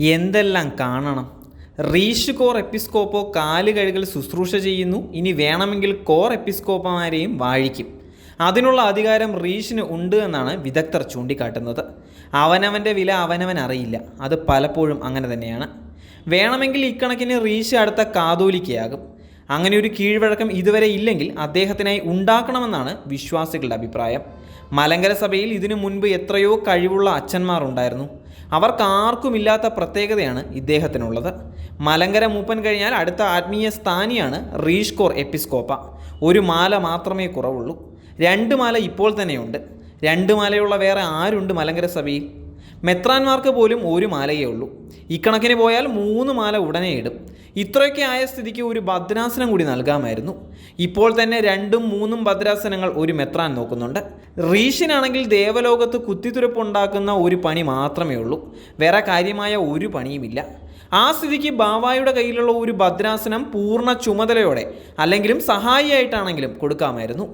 എന്തെല്ലാം കാണണം? റീഷ് കോർ എപ്പിസ്കോപ്പോ കാൽ കഴുകൽ ശുശ്രൂഷ ചെയ്യുന്നു. ഇനി വേണമെങ്കിൽ കോർ എപ്പിസ്കോപ്പമാരെയും വാഴിക്കും. അതിനുള്ള അധികാരം റീഷിന് ഉണ്ട് എന്നാണ് വിദഗ്ധർ ചൂണ്ടിക്കാട്ടുന്നത്. അവനവന്റെ വില അവനവൻ അറിയില്ല. അത് പലപ്പോഴും അങ്ങനെ തന്നെയാണ്. വേണമെങ്കിൽ ഇക്കണക്കിന് റീഷ് അടുത്ത കാതോലിക്കയാകും. അങ്ങനെ ഒരു കീഴ്വഴക്കം ഇതുവരെ ഇല്ലെങ്കിൽ അദ്ദേഹത്തിനായി ഉണ്ടാക്കണമെന്നാണ് വിശ്വാസികളുടെ അഭിപ്രായം. മലങ്കര സഭയിൽ ഇതിനു മുൻപ് എത്രയോ കഴിവുള്ള അച്ഛന്മാർ ഉണ്ടായിരുന്നു. അവർക്ക് ആർക്കുമില്ലാത്ത പ്രത്യേകതയാണ് ഇദ്ദേഹത്തിനുള്ളത്. മലങ്കര മൂപ്പൻ കഴിഞ്ഞാൽ അടുത്ത ആത്മീയ സ്ഥാനിയാണ് റീഷ്കോർ എപ്പിസ്കോപ്പ. ഒരു മാല മാത്രമേ കുറവുള്ളൂ. രണ്ട് മാല ഇപ്പോൾ തന്നെയുണ്ട്. രണ്ട് മാലയുള്ള വേറെ ആരുണ്ട് മലങ്കര സഭയിൽ? മെത്രാന്മാർക്ക് പോലും ഒരു മാലയേ ഉള്ളൂ. ഇക്കണക്കിന് പോയാൽ മൂന്ന് മാല ഉടനെ ഇടും. ഇത്രയൊക്കെ ആയ സ്ഥിതിക്ക് ഒരു ഭദ്രാസനം കൂടി നൽകാമായിരുന്നു. ഇപ്പോൾ തന്നെ രണ്ടും മൂന്നും ഭദ്രാസനങ്ങൾ ഒരു മെത്രാൻ നോക്കുന്നുണ്ട്. റീഷനാണെങ്കിൽ ദേവലോകത്ത് കുത്തിത്തുരപ്പുണ്ടാക്കുന്ന ഒരു പണി മാത്രമേ ഉള്ളൂ. വേറെ കാര്യമായ ഒരു പണിയുമില്ല. ആ സ്ഥിതിക്ക് ബാവായുടെ കയ്യിലുള്ള ഒരു ഭദ്രാസനം പൂർണ ചുമതലയോടെ അല്ലെങ്കിലും സഹായിയായിട്ടാണെങ്കിലും കൊടുക്കാമായിരുന്നു.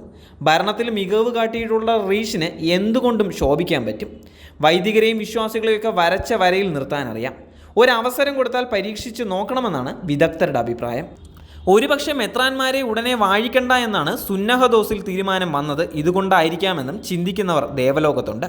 ഭരണത്തിൽ മികവ് കാട്ടിയിട്ടുള്ള റീഷിന് എന്തുകൊണ്ടും ശോഭിക്കാൻ പറ്റും. വൈദികരെയും വിശ്വാസികളെയൊക്കെ വരച്ച വരയിൽ നിർത്താനറിയാം ഒരവസരം കൊടുത്താൽ പരീക്ഷിച്ച് നോക്കണമെന്നാണ് വിദഗ്ധരുടെ അഭിപ്രായം. ഒരുപക്ഷെ മെത്രാന്മാരെ ഉടനെ വാഴിക്കണ്ട എന്നാണ് സുന്നഹദോസിൽ തീരുമാനം വന്നത്. ഇതുകൊണ്ടായിരിക്കാമെന്നും ചിന്തിക്കുന്നവർ ദേവലോകത്തുണ്ട്.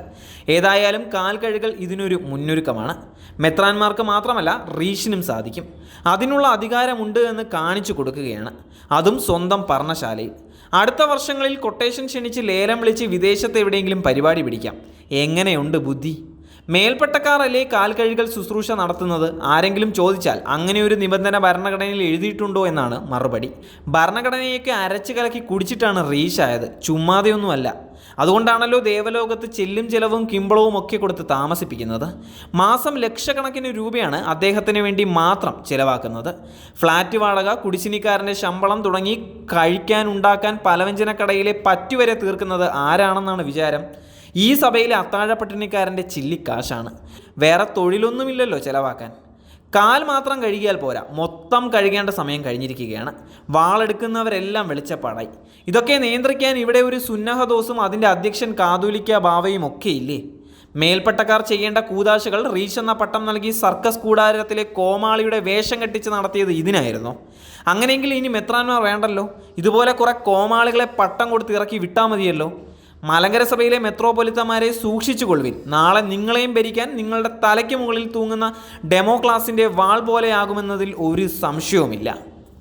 ഏതായാലും കാൽ കഴുകൽ ഇതിനൊരു മുന്നൊരുക്കമാണ്. മെത്രാന്മാർക്ക് മാത്രമല്ല റീഷിനും സാധിക്കും. അതിനുള്ള അധികാരമുണ്ട് എന്ന് കാണിച്ചു കൊടുക്കുകയാണ്. അതും സ്വന്തം പർണശാലയിൽ. അടുത്ത വർഷങ്ങളിൽ കൊട്ടേഷൻ ക്ഷണിച്ച് ലേലം വിളിച്ച് വിദേശത്ത് എവിടെയെങ്കിലും പരിപാടി പിടിക്കാം. എങ്ങനെയുണ്ട് ബുദ്ധി? മേൽപ്പെട്ടക്കാരല്ലേ കാൽ കഴുകൽ ശുശ്രൂഷ നടത്തുന്നത്? ആരെങ്കിലും ചോദിച്ചാൽ അങ്ങനെ ഒരു നിബന്ധന ഭരണഘടനയിൽ എഴുതിയിട്ടുണ്ടോ എന്നാണ് മറുപടി. ഭരണഘടനയൊക്കെ അരച്ചു കലക്കി കുടിച്ചിട്ടാണ് റീച്ചായത്. ചുമ്മാതെയൊന്നുമല്ല. അതുകൊണ്ടാണല്ലോ ദേവലോകത്ത് ചെല്ലും ചെലവും കിമ്പളവും ഒക്കെ കൊടുത്ത് താമസിപ്പിക്കുന്നത്. മാസം ലക്ഷക്കണക്കിന് രൂപയാണ് അദ്ദേഹത്തിന് വേണ്ടി മാത്രം ചിലവാക്കുന്നത്. ഫ്ലാറ്റ് വാടക കുടിശ്ശിനിക്കാരന്റെ ശമ്പളം തുടങ്ങി കഴിക്കാൻ ഉണ്ടാക്കാൻ പലവ്യഞ്ജനക്കടയിലെ പറ്റുവരെ തീർക്കുന്നത് ആരാണെന്നാണ് വിചാരം? ഈ സഭയിലെ അത്താഴപ്പട്ടിണിക്കാരന്റെ ചില്ലിക്കാശാണ് വേറെ തൊഴിലൊന്നുമില്ലല്ലോ ചിലവാക്കാൻ. കാൽ മാത്രം കഴുകിയാൽ പോരാ. മൊത്തം കഴുകേണ്ട സമയം കഴിഞ്ഞിരിക്കുകയാണ്. വാളെടുക്കുന്നവരെല്ലാം വെളിച്ചപ്പാടായി. ഇതൊക്കെ നിയന്ത്രിക്കാൻ ഇവിടെ ഒരു സുന്നഹദോസും അതിന്റെ അധ്യക്ഷൻ കാതൂലിക്ക ബാവയും ഒക്കെ ഇല്ലേ മേൽപ്പെട്ടക്കാർ ചെയ്യേണ്ട കൂതാശകൾ റീച്ച് എന്ന പട്ടം നൽകി സർക്കസ് കൂടാരത്തിലെ കോമാളിയുടെ വേഷം കെട്ടിച്ച് നടത്തിയത് ഇതിനായിരുന്നു. അങ്ങനെയെങ്കിൽ ഇനി മെത്രാന്മാർ വേണ്ടല്ലോ? ഇതുപോലെ കുറേ കോമാളികളെ പട്ടം കൊടുത്ത് ഇറക്കി വിട്ടാൽ മതിയല്ലോ? മലങ്കര സഭയിലെ മെത്രോപൊലിത്തമാരെ സൂക്ഷിച്ചു കൊള്ളുവിൻ നാളെ നിങ്ങളെയും ഭരിക്കാൻ നിങ്ങളുടെ തലയ്ക്ക് മുകളിൽ തൂങ്ങുന്ന ഡെമോ ക്ലാസിന്റെ വാൾ പോലെയാകുമെന്നതിൽ ഒരു സംശയവുമില്ല.